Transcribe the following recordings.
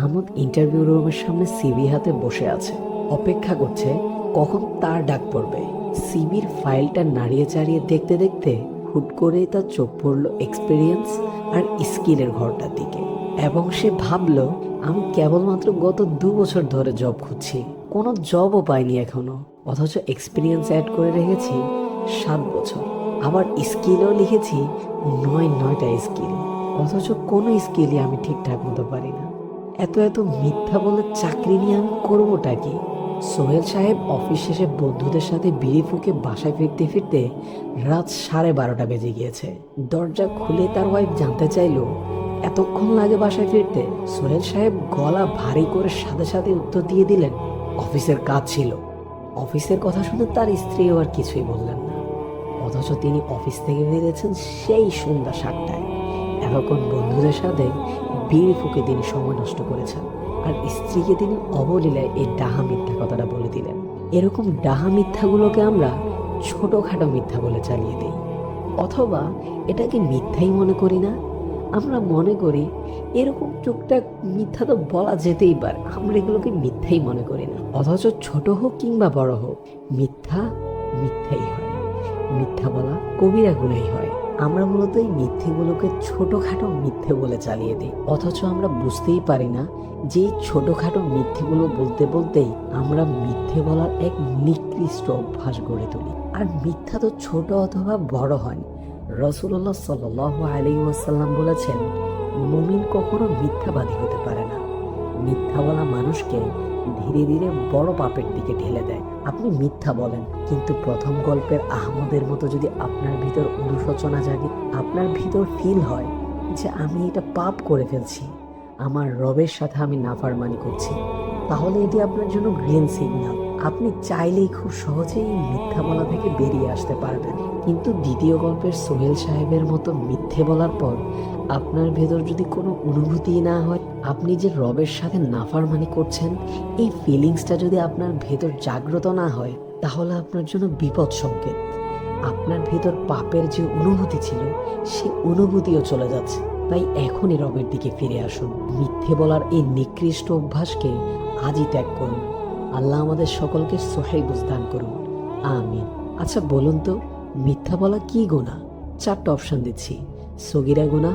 Ahmad interview রুমের সামনে CB হাতে বসে আছে। অপেক্ষা করছে, কখন তার ডাক পড়বে। সিবির ফাইলটা নাড়িয়ে চাড়িয়ে দেখতে দেখতে হুট করেই তার চোখ পড়ল এক্সপিরিয়েন্স আর স্কিলের ঘরটার দিকে। এবং সে ভাবলো, আমি কেবলমাত্র গত দু বছর ধরে জব খুঁজছি, কোনো জবও পাইনি এখনও। অথচ এক্সপিরিয়েন্স অ্যাড করে রেখেছি সাত বছর। আবার স্কিলও লিখেছি নয়, নয়টা স্কিল অথচ কোনো স্কিলই আমি ঠিকঠাক মতো পারি না। এত এত মিথ্যা বলে চাকরি নিয়ে আমি করবোটা কি? সোহেল সাহেব অফিস শেষে বন্ধুদের সাথে বিড়ি ফুকে বাসায় ফিরতে ফিরতে রাত সাড়ে বারোটা বেজে গিয়েছে। দরজা খুলে তার ওয়াইফ জানতে চাইলো, এতক্ষণ লাগে বাসায় ফিরতে? সোহেল সাহেব গলা ভারী করে সাথে সাথে উত্তর দিয়ে দিলেন, অফিসের কাজ ছিল। অফিসের কথা শুনে তার স্ত্রীও আর কিছুই বললেন না। অথচ তিনি অফিস থেকে বেরিয়েছেন সেই সন্ধ্যা সাতটায়। এতক্ষণ বন্ধুদের সাথে বিড়ি ফুকে তিনি সময় নষ্ট করেছেন। আর স্ত্রীকে তিনি অবলীলায় এই ডাহা মিথ্যা কথাটা বলে দিলেন। এরকম ডাহা মিথ্যাগুলোকে আমরা ছোটখাটো মিথ্যা বলে চালিয়ে দিই। অথবা এটাকে মিথ্যাই মনে করি না। আমরা মনে করি এরকম টুকটাক মিথ্যা তো বলা যেতেই পারে। আমরা এগুলোকে মিথ্যাই মনে করি না। অথচ ছোট হোক কিংবা বড় হোক, মিথ্যা মিথ্যাই হয়। মিথ্যা বলা কবিরা গুণাই হয়। আমরা মূলত এই মিথ্যেগুলোকে ছোটোখাটো মিথ্যে বলে চালিয়ে দিই। অথচ আমরা বুঝতেই পারি না যে ছোটোখাটো মিথ্যেগুলো বলতে বলতেই আমরা মিথ্যে বলার এক নিকৃষ্ট অভ্যাস গড়ে তুলি। আর মিথ্যা তো ছোট অথবা বড় হয় রসুল্লাহ সাল আলী ওয়াসাল্লাম বলেছেন, মুমিন কখনো মিথ্যাবাদী হতে পারে না। মিথ্যা বলা মানুষকে ধীরে ধীরে বড় পাপের দিকে ঠেলে দেয়। আপনি মিথ্যা বলেন কিন্তু প্রথম গল্পের আহমদের মতো যদি আপনার ভিতর অনুশোচনা জাগে, আপনার ভিতর ফিল হয় যে আমি এটা পাপ করে ফেলছি, আমার রবের সাথে আমি নাফারমানি করছি, তাহলে এটি আপনার জন্য গ্রিন সিগন্যাল আপনি চাইলেই খুব সহজেই মিথ্যা বলা থেকে বেরিয়ে আসতে পারবেন। কিন্তু দ্বিতীয় গল্পের সোহেল সাহেবের মতো মিথ্যে বলার পর আপনার ভেতর যদি কোনো অনুভূতি না হয়, আপনি যে রবের সাথে নাফারমানি করছেন, এই ফিলিংসটা যদি আপনার ভেতর জাগ্রত না হয় তাহলে আপনার জন্য বিপদ সংকেত। আপনার ভেতর পাপের যে অনুভূতি ছিল, সে অনুভূতিও চলে যাচ্ছে। তাই এখনই রবের দিকে ফিরে আসুন। মিথ্যে বলার এই নিকৃষ্ট অভ্যাসকে আজই ত্যাগ করুন। আল্লাহ আমাদের সকলকে সোহাই বুঝদান করুন। আমিন। আচ্ছা বলুন তো, মিথ্যা বলা কি গোনা চারটা অপশন দিচ্ছি। সগিরা গোনা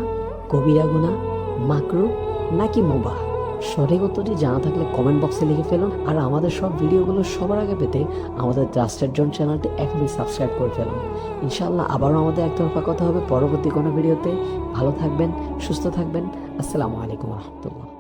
কবিরা গোনা মাকরু নাকি মোবাহ? সঠিক উত্তরটি জানা থাকলে কমেন্ট বক্সে লিখে ফেলুন। আর আমাদের সব ভিডিওগুলো সবার আগে পেতে আমাদের রাষ্ট্রের জন চ্যানেলটি এখনই সাবস্ক্রাইব করে ফেলুন। ইনশাআল্লাহ আবারও আমাদের একতরফা কথা হবে পরবর্তী কোনো ভিডিওতে। ভালো থাকবেন, সুস্থ থাকবেন। আসসালামু আলাইকুম রহমতুল্লাহ।